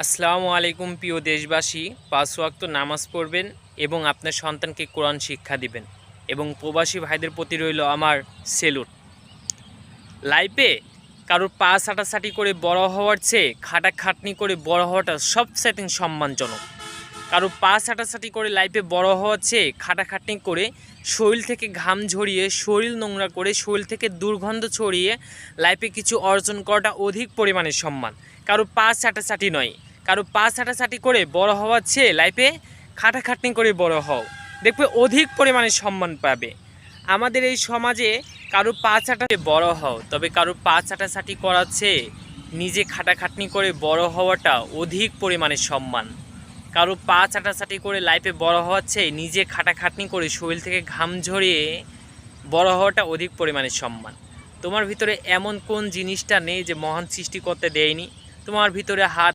আসসালামু আলাইকুম প্রিয় দেশবাসী, পাঁচ ওয়াক্ত নামাজ পড়বেন এবং আপনার সন্তানকে কোরআন শিক্ষা দিবেন এবং প্রবাসী ভাইদের প্রতি রইল আমার সেলুট। লাইফে কারোর পা ছাটাছাটি করে বড় হওয়ার চেয়ে খাটা খাটনি করে বড় হওয়াটা সবচেয়ে সম্মানজনক। কারও পা ছাটাছাটি করে লাইফে বড় চেয়ে খাটাখাটনি করে শরীর থেকে ঘাম ঝরিয়ে, শরীর নোংরা করে, শরীর থেকে দুর্গন্ধ ছড়িয়ে লাইফে কিছু অর্জন করাটা অধিক পরিমাণে সম্মান। কারও পা ছাটাছাটি নয়। কারও পা ছাটাছাটি করে বড় হওয়ার চেয়ে লাইফে খাটাখাটনি করে বড় হও। দেখবে অধিক পরিমাণে সম্মান পাবে। আমাদের এই সমাজে কারও পা চাটা বড় হও, তবে কারও পা চাটাছাটি করার চেয়ে নিজে খাটাখাটনি করে বড় হওয়াটা অধিক পরিমাণে সম্মান। কারও পা চাটাচাটি করে লাইফে বড় হওয়ার চেয়ে নিজে খাটাখাটনি করে শরীর থেকে ঘাম ঝরিয়ে বড় হওয়াটা অধিক পরিমাণে সম্মান। তোমার ভিতরে এমন কোন জিনিসটা নেই যে মহান সৃষ্টি করতে দেয়নি? তোমার ভিতরে হাত